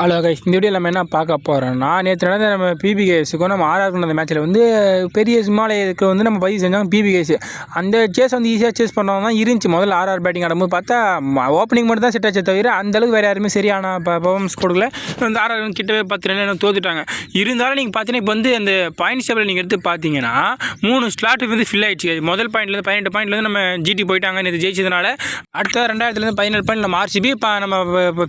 Hello guys இந்த video நம்ம என்ன பார்க்க போகிறோம்னா நேற்று நடந்த நம்ம பிபிகேஸுக்கும் நம்ம ஆர்ஆர் நடந்த மேட்ச்சில் வந்து பெரிய சிம்மாலயத்துக்கு வந்து நம்ம பதிவு செஞ்சாங்க பிபிகேஸ் அந்த சேஸ் வந்து ஈஸியாக சேஸ் பண்ணவங்க தான் இருந்துச்சு. முதல்ல ஆர்ஆர் பேட்டிங் ஆடும்போது பார்த்தா ஓப்பனிங் மட்டும் தான் செட் ஆச்சு தவிர அந்த அளவுக்கு வேறு யாருமே சரியான பர்ஃபார்மன்ஸ் கொடுக்கல. வந்து ஆர்ஆர் கிட்டவே பத்து ரெண்டு தோத்துட்டாங்க. இருந்தாலும் நீங்கள் பார்த்தீங்கன்னா இப்போ வந்து அந்த பாயிண்ட் டேபிள் நீங்கள் எடுத்து பார்த்தீங்கன்னா மூணு ஸ்லாட் வந்து ஃபில் ஆயிடுச்சு. முதல் பாயிண்ட்லேருந்து பதினெட்டு பாயிண்ட்லேருந்து நம்ம ஜிடி போயிட்டாங்க நேற்று ஜெயிச்சதுனால. அடுத்த ரெண்டாயிரத்துலேருந்து பதினேழு பாயிண்ட் நம்ம ஆர்சிபி இப்போ நம்ம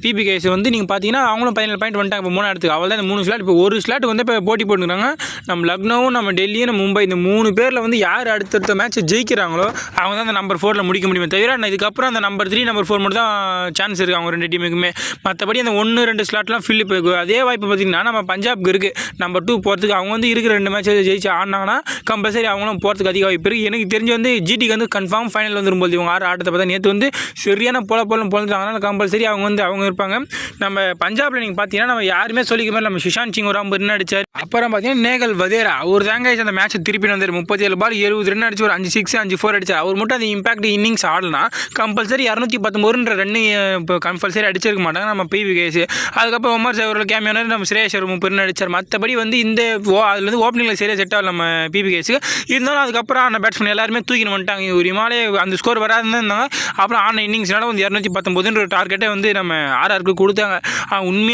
பிபிகேஸ் வந்து நீங்கள் பார்த்தீங்கன்னா அவங்களும் பதினேழு பாயிண்ட் வந்துட்டாங்க இப்போ இடத்துக்கு. அவள் தான் இந்த மூணு ஸ்லாட் இப்போ ஒரு ஸ்லாட் வந்து இப்போ போட்டி போட்டுக்கிறாங்க. நம்ம லக்னோவும் நம்ம டெல்லியும் நம்ம மும்பை இந்த மூணு பேரில் வந்து யார் அடுத்தடுத்த மேட்ச்சை ஜெயிக்கிறாங்களோ அவங்க தான் அந்த நம்பர் ஃபோரில் முடிக்க முடியுமே தவிர இதுக்கப்புறம் அந்த நம்பர் த்ரீ நம்பர் ஃபோர் மட்டும் தான் சான்ஸ் இருக்குது அவங்க ரெண்டு டீமுக்குமே மற்றபடி அந்த ஒன்று ரெண்டு ஸ்லாட்லாம் ஃபில் இப்போ அதே வாய்ப்பு பார்த்திங்கன்னா நம்ம பஞ்சாப்க்கு இருக்குது நம்பர் டூ போகிறதுக்கு அவங்க வந்து இருக்கிற ரெண்டு மேட்ச்சை ஜெயிச்சு ஆடினாங்கன்னா கம்பல்சரி அவங்களும் போகிறதுக்கு அதிக வாய்ப்பு இருக்குது எனக்கு தெரிஞ்சு வந்து ஜிடிக்கு வந்து கன்ஃபார்ம் ஃபைனல் வந்துரும்போது இவங்க ஆறு ஆட்டத்தை பார்த்தா நேற்று வந்து சரியான போல போலம் பொழுதுட்டாங்க கம்பல்சரி அவங்க வந்து அவங்க இருப்பாங்க. நம்ம பஞ்சாபில் நீங்கள் பார்த்தீங்கன்னா நம்ம யாருமே சொல்லிக்க மாதிரி நம்ம சுஷாந்த் சிங் ஒரு ஐம்பது ரன் அடிச்சார். அப்புறம் பார்த்தீங்கன்னா நேகல் வதேரா. அவர் தாங்க அந்த மேட்ச் திருப்பி வந்தார். முப்பத்தி ஏழு பால் இருபது ரன் அடிச்சு ஒரு அஞ்சு சிக்ஸ் அஞ்சு ஃபோர் அடிச்சார். அவர் மட்டும் அந்த இம்பாக்ட் இன்னிங்ஸ் ஆடலாம் கம்பல்சரி இரநூத்தி பத்தொம்பதுன்ற ரன்னு இப்போ கம்பல்சரி அடிச்சிருக்க மாட்டாங்க. நம்ம பிவி கேஸ் அதுக்கப்புறம் உமர் சேவரில் கேமியான நம்ம ஸ்ரேஷ் ஒரு முப்பது ரன் அடிச்சார். மற்றபடி வந்து இந்த ஓ அதில் வந்து ஓப்பனிங்கில் சரியாக செட் ஆகல நம்ம பிபி கேஸுக்கு இருந்தாலும் அதுக்கப்புறம் அந்த பேட்ஸ்மேன் எல்லாருமே தூக்கின்னு வந்துட்டாங்க. ஒரு இமாலே அந்த ஸ்கோர் வராதுன்னு இருந்தாங்க. அப்புறம் ஆன இன்னிங்ஸ்னால வந்து இரநூத்தி பத்தொம்பதுன்ற ஒரு டார்கெட்டை வந்து நம்ம ஆர்ஆருக்கு கொடுத்தாங்க.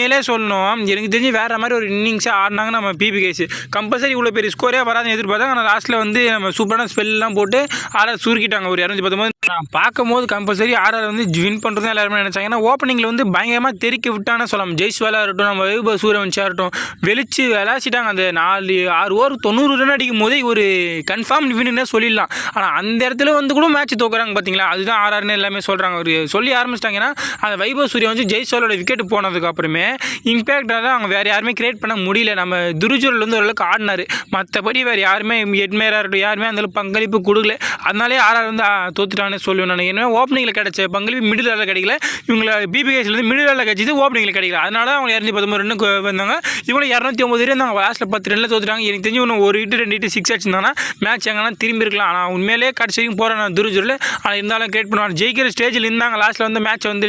உண்மையிலே சொல்லணும். எனக்கு தெரிஞ்சு வேறு மாதிரி ஒரு இன்னிங்ஸே ஆடினாங்க நம்ம பிபி கேஸ் கம்பல்சரி இவ்வளோ பெரிய ஸ்கோரே வராதுன்னு எதிர்பார்த்தாங்க. ஆனால் லாஸ்ட்டில் வந்து நம்ம சூப்பரான ஸ்பெல்லாம் போட்டு ஆட சுருக்கிட்டாங்க. ஒரு இரநூத்தி பத்தொம்பது நான் பார்க்கும்போது கம்பல்சரி ஆர்ஆர் வந்து வின் பண்ணுறது எல்லாருமே நினச்சாங்க. ஏன்னா ஓப்பனிங்கில் வந்து பயங்கரமாக தெறிக்க விட்டானே சொல்லலாம். ஜெய்ஸ்வாலாக இருக்கட்டும் நம்ம வைபவ சூரியவன்ஷாக இருக்கட்டும் வெளிச்சு விளாசிட்டாங்க அந்த நாலு ஆறு ஓவர் தொண்ணூறு ரன் அடிக்கும் போதே ஒரு கன்ஃபார்ம் வின்னுன்னே சொல்லிடலாம். ஆனால் அந்த இடத்துல வந்து கூட மேட்ச் தோக்குறாங்க பார்த்தீங்களா அதுதான் ஆர்ஆர்னு எல்லாமே சொல்கிறாங்க ஒரு சொல்லி ஆரம்பிச்சிட்டாங்கன்னா அந்த வைபவ சூரிய வந்து ஜெய்ஸ்வாலோட விக்கெட் போனதுக்கு அப்புறமே இம்பேக்டாக தான் அவங்க வேறு யாருமே கிரியேட் பண்ண முடியல. நம்ம துருஜூரில் வந்து ஓரளவுக்கு ஆடினார். மற்றபடி வேறு யாருமே எட்மேராக இருக்கட்டும் யாருமே அந்த பங்களிப்பு கொடுக்கல. அதனாலே ஆர்ஆர் வந்து தோத்துட்டான்னு சொல்லுவேன் நான் ஏன்னா ஓப்பனிங்கில் கிடைச்ச பங்களிப்பு மிடில் ஆரில் கிடைக்கல. இவங்களை பிபிஎஸ்லேருந்து மிடில் ஆரில் கிடைச்சது ஓப்பனிங்கில் கிடைக்கல. அதனால அவங்க இரநூத்தி பத்தொம்பது ரெண்டு வந்தாங்க. இவங்களும் இரநூத்தி ஒம்பது ரன் இருந்தாங்க லாஸ்ட்டில் பத்து ரனில் தோத்துட்டாங்க. எனக்கு தெரிஞ்சு இன்னும் ஒரு இட்டு ரெண்டு இட்டு சிக்ஸ் அடிச்சிருந்தாங்கன்னா மேட்ச் எங்கன்னா திரும்பி இருக்கலாம். ஆனால் உண்மையிலே கடைசி வரைக்கும் போகிறேன் நான் துருஜூரில் ஆனால் இருந்தாலும் கிரியேட் பண்ணுவாங்க. ஜெயிக்கிற ஸ்டேஜில் இருந்தாங்க. லாஸ்ட்டில் வந்து மேட்ச் வந்து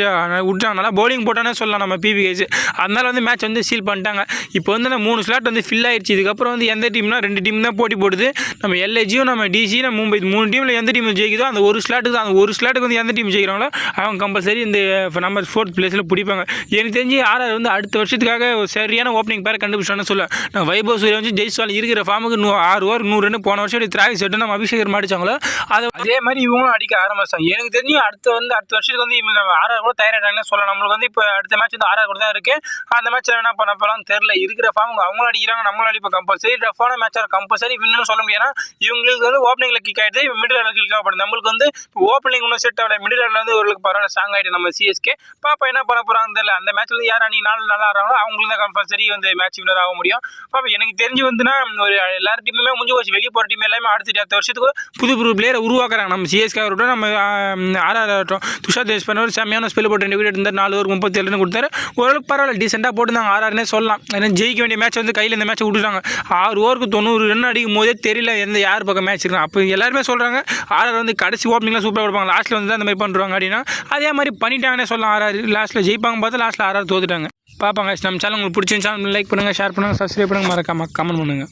விட்டாங்கனால பவுலிங் போட்டானே சொல்லலாம் நம்ம பிபிஎஸ் அதனால வந்து மேட்ச் வந்து சீல் பண்ணிட்டாங்க. இப்போ வந்து அந்த மூணு ஸ்லாட் வந்து ஃபில் ஆயிடுச்சு இதுக்கப்புறம் வந்து எந்த டீம்னா ரெண்டு டீம் தான் போட்டி போடுது. நம்ம எல்ஏஜியும் நம்ம டிசியும் நம்ம மும்பை மூணு டீமில் எந்த டீம் ஜெயிக்குதோ அந்த ஒரு ஸ்லாட்டுக்கு தான் அந்த ஒரு ஸ்லாட்டுக்கு வந்து எந்த டீம் ஜெயிக்கிறாங்களோ அவங்க கம்பல்சரி இந்த நம்ம ஃபோர்த் பிளேஸில் பிடிப்பாங்க. எனக்கு தெரிஞ்சு ஆர்ஆர் வந்து அடுத்த வருஷத்துக்காக ஒரு சரியான ஓப்பனிங் பேரை கண்டுபிடிச்சான்னு சொல்லுவேன். நான் வைபவ் சூரிய வந்து ஜெய்ஸ்வால் இருக்கிற ஃபார்முக்கு நூ ஆறு ஓவர் நூறு ரன் போன வருஷம் திராகி செட்டு நம்ம அபிஷேகர் அடிச்சாங்களோ அது அதே மாதிரி இவங்களும் அடிக்க ஆரம்பிச்சாங்க எனக்கு தெரிஞ்சு அடுத்த வந்து அடுத்த வருஷத்துக்கு வந்து இவங்க ஆர்ஆர் கூட தயாராகிட்டாங்கன்னு சொல்லலாம். நம்மளுக்கு வந்து இப்போ அடுத்த மேட்ச் வந்து ஆர்ஆர் கூட தான் இருக்குது அந்த மேட்ச்சில் என்ன பண்ண போகலாம் தெரில இருக்கிற ஃபார்ம் அவங்களும் அடிக்கிறாங்க நம்மளும் அடிப்போம். கம்பல்சரி டஃபான மேட்சாக கம்பல்சரி வின்னு சொல்ல முடியாது. இவங்களுக்கு வந்து ஓப்பனிங்கில் கிக் ஆகிடுது மிடில் ஆர்டர் கிக் ஆகப்படுது நம்மளுக்கு வந்து ஓப்பனிங் இன்னும் செட் ஆகல. மிடில் வந்து ஓரளவுக்கு பரவாயில்ல ஸ்ட்ராங் ஆகிட்டு நம்ம சிஎஸ்கே பாப்பா என்ன பண்ண போகிறாங்க தெரியல. அந்த மேட்ச்ல வந்து யார் அன்னைக்கு நாள் நல்லா ஆடுறாங்களோ அவங்களுக்கு தான் கம்பல்சரி வந்து மேட்ச் வினர் ஆக முடியும். பாப்பா எனக்கு தெரிஞ்சு வந்துன்னா ஒரு எல்லார் டீமுமே முடிஞ்சு போச்சு. வெளியே போகிற டீம் எல்லாமே அடுத்த அடுத்த வருஷத்துக்கு புது புது பிளேயரை உருவாக்குறாங்க. நம்ம சிஎஸ்கே ஆகட்டும் நம்ம ஆர்ஆர் ஆகட்டும் துஷார் தேஷ்பாண்டே செம்மையான ஸ்பெல் போட்டு ரெண்டு விக்கெட் இருந்தார் நாலு ஒரு முப்பத்தி ஏழு கொடுத்தாரு. ஓரளவுக்கு பரவாயில்ல. டீசெண்டாக போட்டுருந்தாங்க. ஆர்ஆர்னே சொல்லலாம். ஏன்னா ஜெயிக்க வேண்டிய மேட்ச் வந்து கையில் இந்த மேட்ச் விட்டுட்டாங்க. ஆறு ஓவருக்கு தொண்ணூறு ரன் அடிக்கும் போதே தெரியல எந்த யார் பக்கம் மேட்ச் இருக்காங்க அப்போ எல்லாருமே சொல்கிறாங்க ஆர்ஆர் வந்து கடைசி ஓப்பனிங்லாம் சூப்பராக கொடுப்பாங்க. லாஸ்ட்டில் வந்து தான் அந்த மாதிரி பண்ணுறாங்க அப்படின்னா அதே மாதிரி பண்ணிட்டாங்கன்னே சொல்லலாம். ஆர்ஆர் லாஸ்ட்டில் ஜெயிப்பாங்க பார்த்தா லாஸ்ட்டில் ஆர்ஆர் தோத்துட்டாங்க. பார்ப்பாங்க நம்ம சேனல் உங்களுக்கு பிடிச்சிருந்துச்சா லைக் பண்ணுங்கள் ஷேர் பண்ணுங்கள் சப்ஸ்கிரைப் பண்ணுங்கள் மறக்காமல் கமெண்ட் பண்ணுங்கள்